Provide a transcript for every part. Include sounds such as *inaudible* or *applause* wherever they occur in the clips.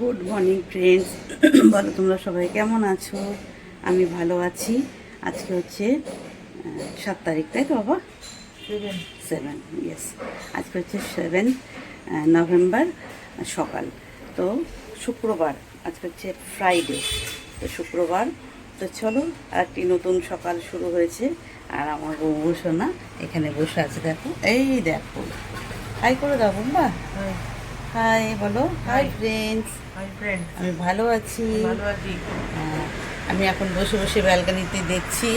Good morning friends. *clears throat* বলো তোমরা সবাই কেমন আছো? আমি ভালো আছি। আজকে হচ্ছে সাত তারিখ তাই তো বাবা? সেভেন ইয়েস আজকে হচ্ছে সেভেন নভেম্বর সকাল। তো শুক্রবার আজকে হচ্ছে ফ্রাইডে তো শুক্রবার তো চলো আর একটি নতুন সকাল শুরু হয়েছে। আর আমার বউ সোনা এখানে বসে আছে দেখো। এই দেখো। হাই করে দাও বোম্বা। হাই বলো. হাই ফ্রেন্ডস হাই আমি ভালো আছি। ভালো আছি। হ্যাঁ, আমি এখন বসে বসে ব্যালকানিতে দেখছি।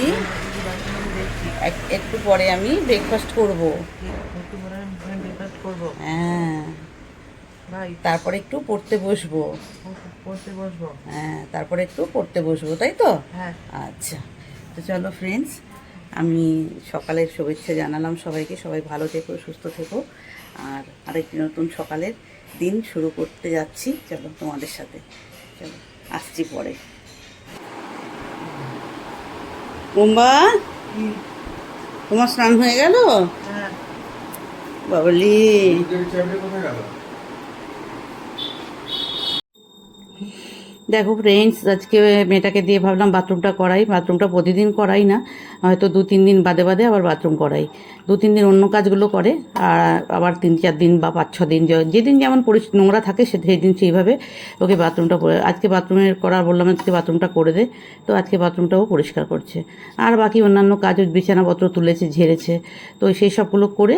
দেখছি। এক- একটু পরে আমি ব্রেকফাস্ট করব। একটু পরে আমি ব্রেকফাস্ট করব। হ্যাঁ। ভাই তারপরে একটু পড়তে বসবো। পড়তে বসবো। হ্যাঁ তারপরে একটু পড়তে বসবো তাই তো? হ্যাঁ। আচ্ছা তো চলো ফ্রেন্ডস আমি সকালের শুভেচ্ছা জানালাম সবাইকে। সবাই ভালো থেকো সুস্থ থেকো। আর আরেকটি নতুন সকালের দিন শুরু করতে যাচ্ছি। চলো তোমাদের সাথে। চলো আসছি পরে। কুম্বা তোমার স্নান হয়ে গেল? হ্যাঁ। বাবলি। দেখো ফ্রেন্ডস আজকে মেয়েটাকে দিয়ে ভাবলাম বাথরুমটা করাই। বাথরুমটা প্রতিদিন করাই না, হয়তো দু তিন দিন বাদে বাদে আবার বাথরুম করাই। দু তিন দিন অন্য কাজগুলো করে, আর আবার তিন চার দিন বা পাঁচ ছ দিন যেদিন যেমন পরিস নোংরা থাকে সে সেই দিন সেইভাবে ওকে বাথরুমটা আজকে বাথরুমের করার বললাম, আজকে বাথরুমটা করে দে। তো আজকে বাথরুমটাও পরিষ্কার করছে। আর বাকি অন্যান্য কাজ, বিছানাপত্র তুলেছে, ঝেড়েছে। তো সেই সবগুলো করে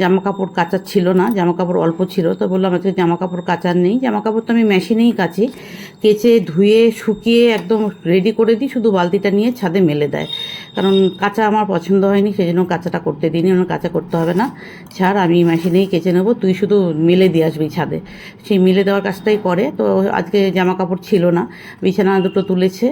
জামা কাপড় কাচার ছিল না জামা কাপড় অল্প ছিল, তো বললাম আজকে জামা কাপড় কাচার নেই জামা কাপড় তো আমি মেশিনেই কাচি। কেচে, ধুয়ে, শুকিয়ে একদম রেডি করে দিই, শুধু বালতিটা নিয়ে ছাদে মেলে দেয়। কারণ কাঁচা আমার পছন্দ হয়নি সেই জন্য কাঁচাটা করতে দিইনি আমার কাঁচা করতে হবে না। ছাড়, আমি মেশিনেই কেচে নেব, তুই শুধু মেলে দিয়ে আসবি ছাদে। সেই মেলে দেওয়ার কাজটাই করে, তো আজকে জামা কাপড় ছিল না, বিছানা দুটো তুলেছে,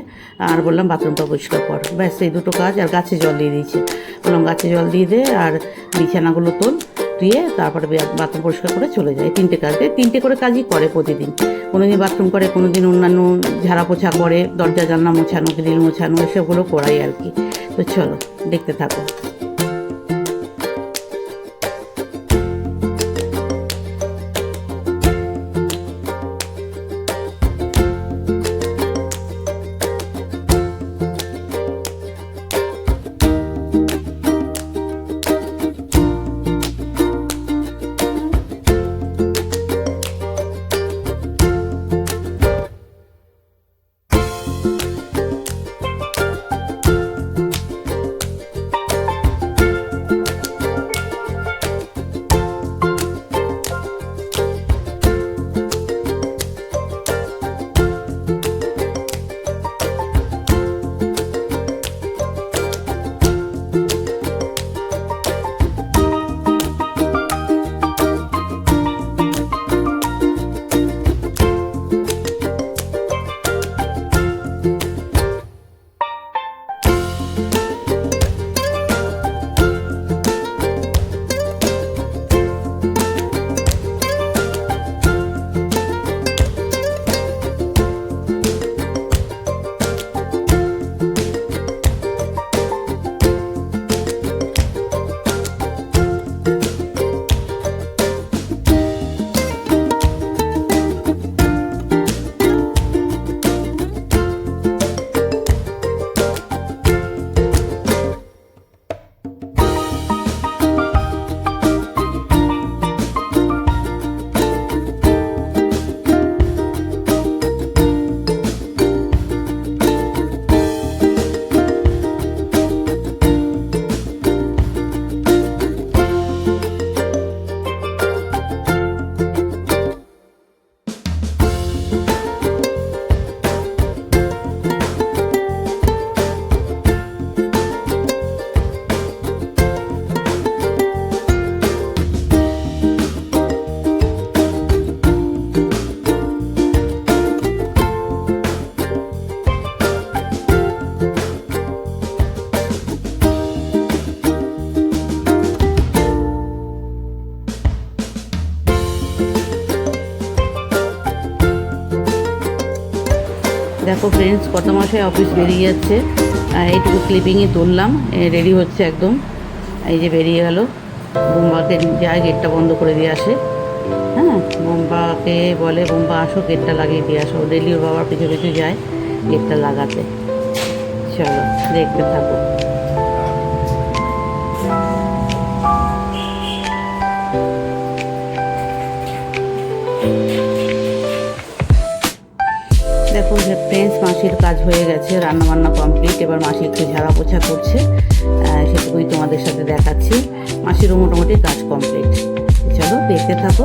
আর বললাম, বাথরুমটা পরিষ্কার কর। ব্যাস, এই দুটো কাজ, আর গাছে জল দিয়ে দিয়েছে। বললাম, গাছে জল দিয়ে দে, আর বিছানাগুলো তোল ধুয়ে তারপরে বাথরুম পরিষ্কার করে চলে যায় তিনটে কাজ। দেয় তিনটে করে কাজই করে প্রতিদিন। কোনো দিন বাথরুম করে কোনো দিন অন্যান্য ঝাড়া পোছা করে, দরজা জানলা মোছানো, গ্রিল মোছানো, এসবগুলো করাই আর কি। তো চলো, দেখতে থাকো। দেখো ফ্রেন্ডস কত মাসে অফিস বেরিয়ে যাচ্ছে। এইটুকু ক্লিপিংই তুললাম রেডি হচ্ছে একদম। এই যে বেরিয়ে গেল। বোম্বাকে যায় গেটটা বন্ধ করে দিয়ে আসে। হ্যাঁ বোম্বাকে বলে, বোম্বা, আসো গেটটা লাগিয়ে দিয়ে আসো। ডেলি ওর বাবার পিছু পিছু যায় গেটটা লাগাতে। চলো, দেখতে থাকো। দেখো যে ফ্রেন্স মাসির কাজ হয়ে গেছে, রান্নাবান্না কমপ্লিট এবার মাসি একটু ঝাড়া পোছা করছে সেটুকুই তোমাদের সাথে দেখাচ্ছি। মাসিরও মোটামুটি কাজ কমপ্লিট চলো দেখতে থাকো।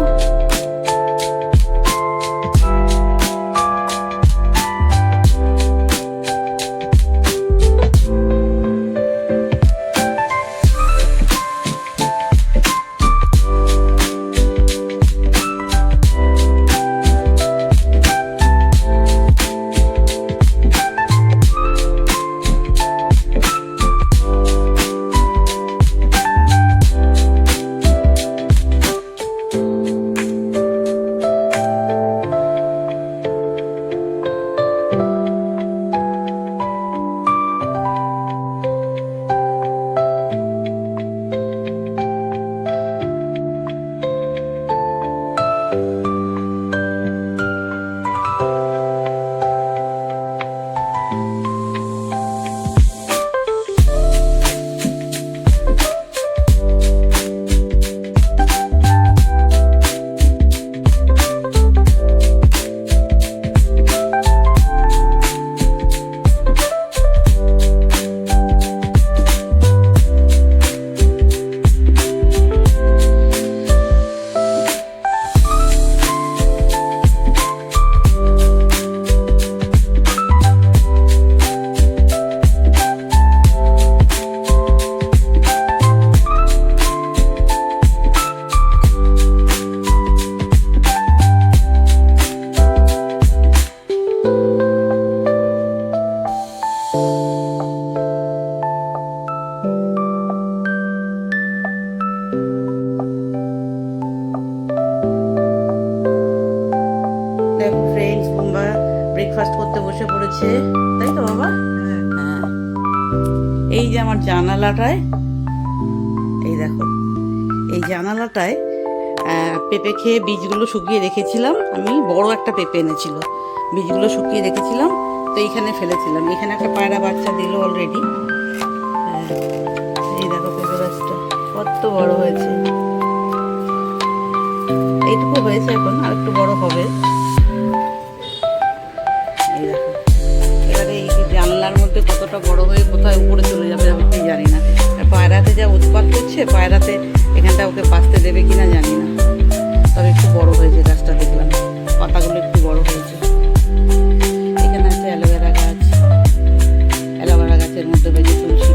তাই তো বাবা? হ্যাঁ। এই যে আমার জানালাটায়, এই দেখো, এই জানালাটায় পেঁপে খেয়ে বীজগুলো শুকিয়ে রেখেছিলাম। আমি বড় একটা পেঁপে এনেছিল, বীজগুলো শুকিয়ে রেখেছিলাম, তো এইখানে ফেলেছিলাম। এখানে একটা পায়রা বাচ্চা দিল অলরেডি এই দেখো পেঁপে গাছটা, কত বড় হয়েছে। এইটুকু হয়েছে এখন, আর একটু বড় হবে। কতটা বড় হয়ে কোথায় উপরে চলে যাবে আমি কি জানি না। পায়রাতে যা উৎপাত করছে পায়রাতে এখানটা ওকে বাঁচতে দেবে কিনা জানি না। তবে একটু বড় হয়েছে গাছটা দেখলাম। পাতাগুলো একটু বড় হয়েছে। এখানে আছে অ্যালোভেরা গাছ। অ্যালোভেরা গাছের মধ্যে বেজে তুলসী